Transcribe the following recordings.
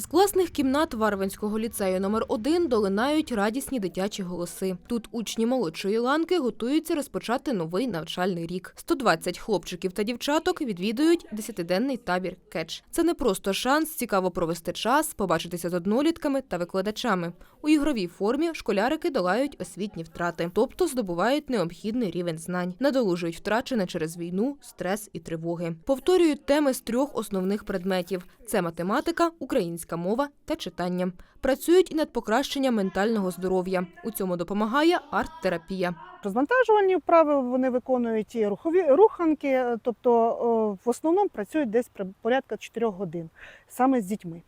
З класних кімнат Варвинського ліцею номер 1 долинають радісні дитячі голоси. Тут учні молодшої ланки готуються розпочати новий навчальний рік. 120 хлопчиків та дівчаток відвідують десятиденний табір «Кетч». Це не просто шанс цікаво провести час, побачитися з однолітками та викладачами. У ігровій формі школярики долають освітні втрати, тобто здобувають необхідний рівень знань, надолужують втрачене через війну, стрес і тривоги. Повторюють теми з трьох основних предметів: це математика, українська мова та читання. Працюють і над покращенням ментального здоров'я. У цьому допомагає арт-терапія. Розвантажувальні вправи вони виконують і рухові руханки, е, тобто в основному працюють десь порядка 4 годин саме з дітьми.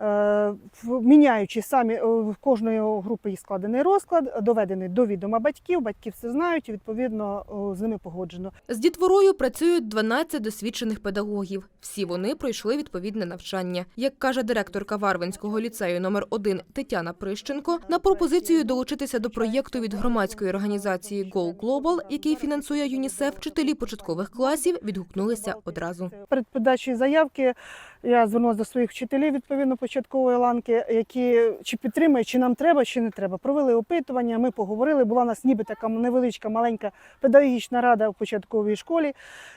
Е, Міняючи самі е, в кожної групи є складений розклад, доведений до відома батьків. Батьки все знають, і відповідно з ними погоджено. З дітворою працюють 12 досвідчених педагогів. Всі вони пройшли відповідне навчання. Як каже директорка Варвинського ліцею номер 1 Тетяна Прищенко, на пропозицію долучитися до проєкту від громадської організації Go Global, який фінансує ЮНІСЕФ, вчителі початкових класів відгукнулися одразу. Перед подачею заявки я звернулася до своїх вчителів відповідно початкової ланки, які чи підтримують, чи нам треба, чи не треба. Провели опитування. Ми поговорили. Була у нас ніби така невеличка маленька педагогічна рада в початковій школі,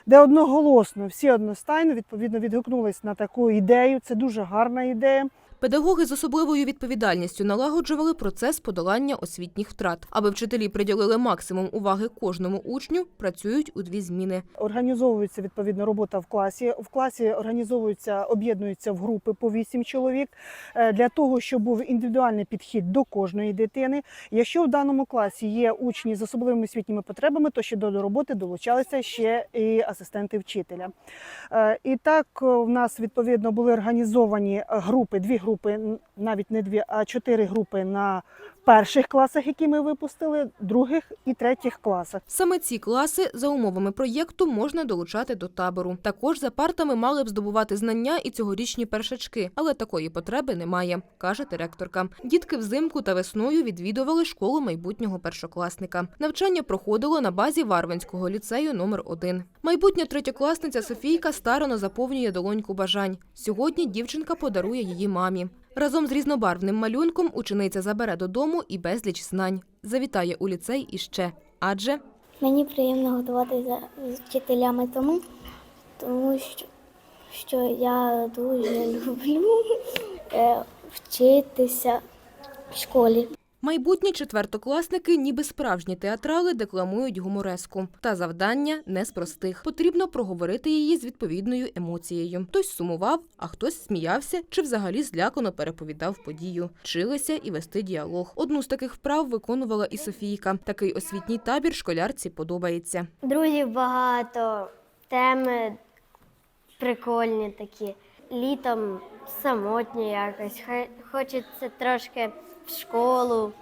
де одноголосно всі одностайно відповідно відгукнулись на таку ідею. Це дуже гарна ідея. Педагоги з особливою відповідальністю налагоджували процес подолання освітніх втрат. Аби вчителі приділили максимум уваги кожному учню, працюють у дві зміни. Організовується відповідно робота в класі. В класі організовуються, об'єднуються в групи по 8 чоловік е, для того, щоб був індивідуальний підхід до кожної дитини. Якщо в даному класі є учні з особливими освітніми потребами, то ще до роботи долучалися ще і асистенти вчителя. Е, І так е, в нас відповідно були організовані групи, дві групи, н- навіть не дві, а чотири групи на перших класах, які ми випустили, других і третіх класах. Саме ці класи за умовами проєкту можна долучати до табору. Також за партами мали б здобувати знання і цьогорічні першачки, але такої потреби немає, каже директорка. Дітки взимку та весною відвідували школу майбутнього першокласника. Навчання проходило на базі Варвинського ліцею номер 1 Майбутня третьокласниця Софійка старано заповнює долоньку бажань. Сьогодні дівчинка подарує її мамі. Разом з різнобарвним малюнком учениця забере додому і безліч знань. Завітає у ліцей іще. Адже Мені приємно готувати з вчителями тому, тому що, що я дуже люблю е, вчитися в школі. Майбутні четвертокласники, ніби справжні театрали, декламують гумореску. Та завдання не з простих. Потрібно проговорити її з відповідною емоцією. Хтось сумував, а хтось сміявся чи взагалі злякано переповідав подію. Вчилися і вести діалог. Одну з таких вправ виконувала і Софійка. Такий освітній табір школярці подобається. Друзів багато, теми прикольні такі. Літом самотні якось. Хочеться трошки в школу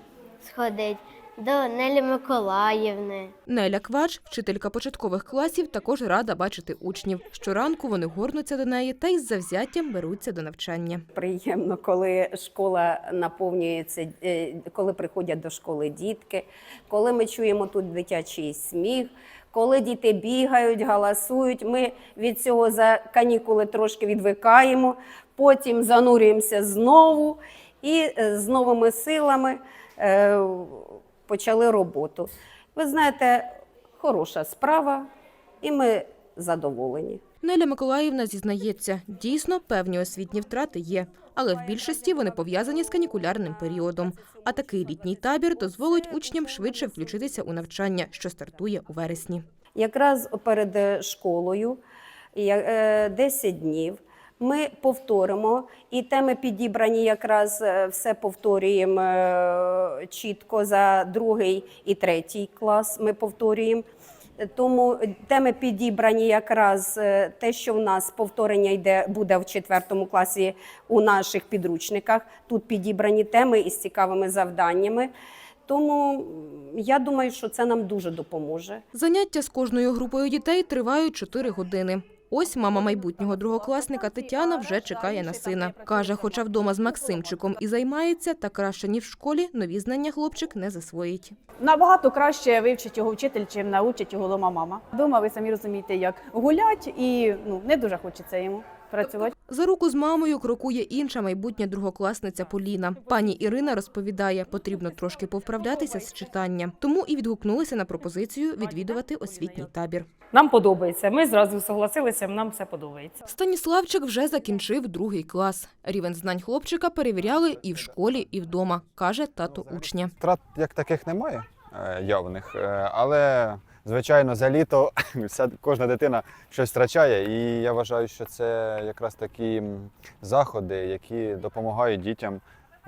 сходити до Нелі Миколаївни. Неля Квач, вчителька початкових класів, також рада бачити учнів. Щоранку вони горнуться до неї та із завзяттям беруться до навчання. Приємно, коли школа наповнюється, е, коли приходять до школи дітки, коли ми чуємо тут дитячий сміх, коли діти бігають, галасують. Ми від цього за канікули трошки відвикаємо, потім занурюємося знову і е, з новими силами е, почали роботу. Ви знаєте, хороша справа, і ми задоволені. Неля Миколаївна зізнається, дійсно певні освітні втрати є, але в більшості вони пов'язані з канікулярним періодом. А такий літній табір дозволить учням швидше включитися у навчання, що стартує у вересні. Якраз перед школою я- е, 10 днів. Ми повторимо, і теми підібрані якраз е, все повторюємо е, чітко за другий і третій клас. Ми повторюємо. Тому теми підібрані якраз е, те, що в нас повторення йде буде в четвертому класі у наших підручниках. Тут підібрані теми із цікавими завданнями. Тому я думаю, що це нам дуже допоможе. Заняття з кожною групою дітей тривають 4 години. Ось мама майбутнього другокласника Тетяна вже чекає на сина. Каже, хоча вдома з Максимчиком і займається, та краще ні в школі нові знання хлопчик не засвоїть. Набагато краще вивчить його вчитель, чим научить його дома мама. Дома ви самі розумієте, як гулять, і ну не дуже хочеться йому. Працювати. За руку з мамою крокує інша майбутня другокласниця Поліна. Пані Ірина розповідає, потрібно трошки повправлятися з читанням, тому і відгукнулися на пропозицію відвідувати освітній табір. Нам подобається. Ми зразу согласилися, нам все подобається. Станіславчик вже закінчив другий клас. Рівень знань хлопчика перевіряли і в школі, і вдома, каже тато учня. Втрат як таких немає е, явних, е, але звичайно за літо вся кожна дитина щось втрачає, і я вважаю, що це якраз такі заходи, які допомагають дітям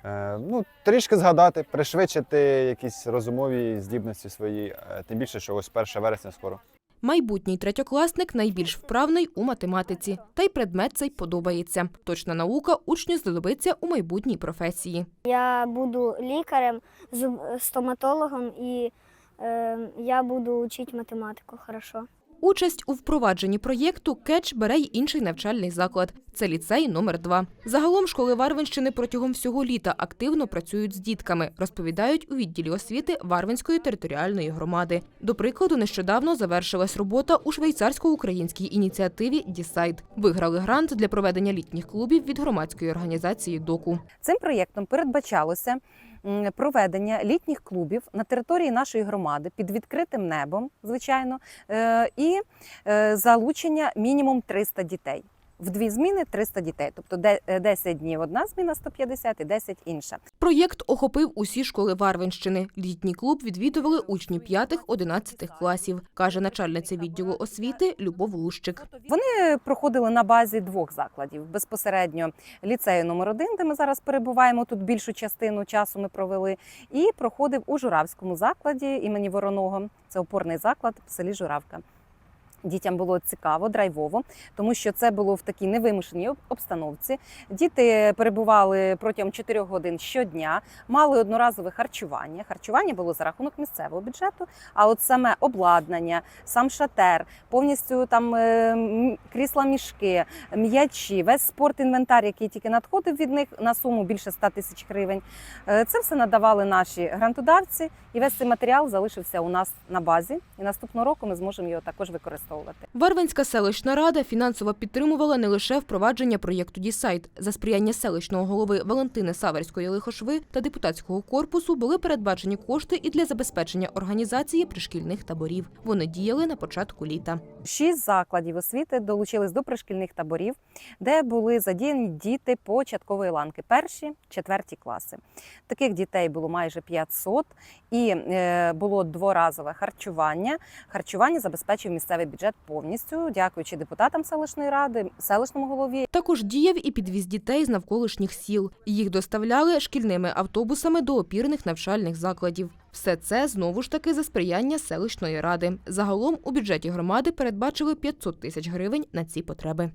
е, ну, трішки згадати, пришвидшити якісь розумові здібності свої, е, тим більше, що ось 1 вересня скоро. Майбутній третьокласник найбільш вправний у математиці, та й предмет цей подобається. Точна наука учню знадобиться у майбутній професії. Я буду лікарем, стоматологом і я буду вчити математику хорошо. Участь у впровадженні проєкту «Кетч» бере й інший навчальний заклад. Це ліцей номер 2 Загалом школи Варвинщини протягом всього літа активно працюють з дітками, розповідають у відділі освіти Варвинської територіальної громади. До прикладу, нещодавно завершилась робота у швейцарсько-українській ініціативі «Дісайд». Виграли грант для проведення літніх клубів від громадської організації «Доку». Цим проєктом передбачалося проведення літніх клубів на території нашої громади під відкритим небом, звичайно, е, і е, залучення мінімум 300 дітей. В дві зміни 300 дітей, тобто де- е, 10 днів одна зміна 150 і 10 інша. Проєкт охопив усі школи Варвинщини. Літній клуб відвідували учні 5-11 класів, каже начальниця відділу освіти Любов Лущик. Вони проходили на базі двох закладів безпосередньо ліцею номер 1 де ми зараз перебуваємо. Тут більшу частину часу ми провели, і проходив у Журавському закладі імені Вороного. Це опорний заклад в селі Журавка. Дітям було цікаво, драйвово, тому що це було в такій невимушеній обстановці. Діти перебували протягом 4 годин щодня, мали одноразове харчування. Харчування було за рахунок місцевого бюджету, а от саме обладнання, сам шатер, повністю там е, крісла мішки, м'ячі, весь спорт інвентар, який тільки надходив від них на суму більше 100 тисяч гривень. Е, Це все надавали наші грантодавці, і весь цей матеріал залишився у нас на базі. І наступного року ми зможемо його також використовувати. Варвинська селищна рада фінансово підтримувала не лише впровадження проєкту «Дісайт». За сприяння селищного голови Валентини Саверської лихошви та депутатського корпусу були передбачені кошти і для забезпечення організації пришкільних таборів. Вони діяли на початку літа. Шість закладів освіти долучились до пришкільних таборів, де були задіяні діти початкової ланки, перші, четверті класи. Таких дітей було майже 500, і е, було дворазове харчування. Харчування забезпечив місцевий бюджет повністю, дякуючи депутатам селищної ради, селищному голові Також діяв і підвіз дітей з навколишніх сіл. Їх доставляли шкільними автобусами до опірних навчальних закладів. Все це знову ж таки за сприяння селищної ради. Загалом у бюджеті громади передбачили 500 тисяч гривень на ці потреби.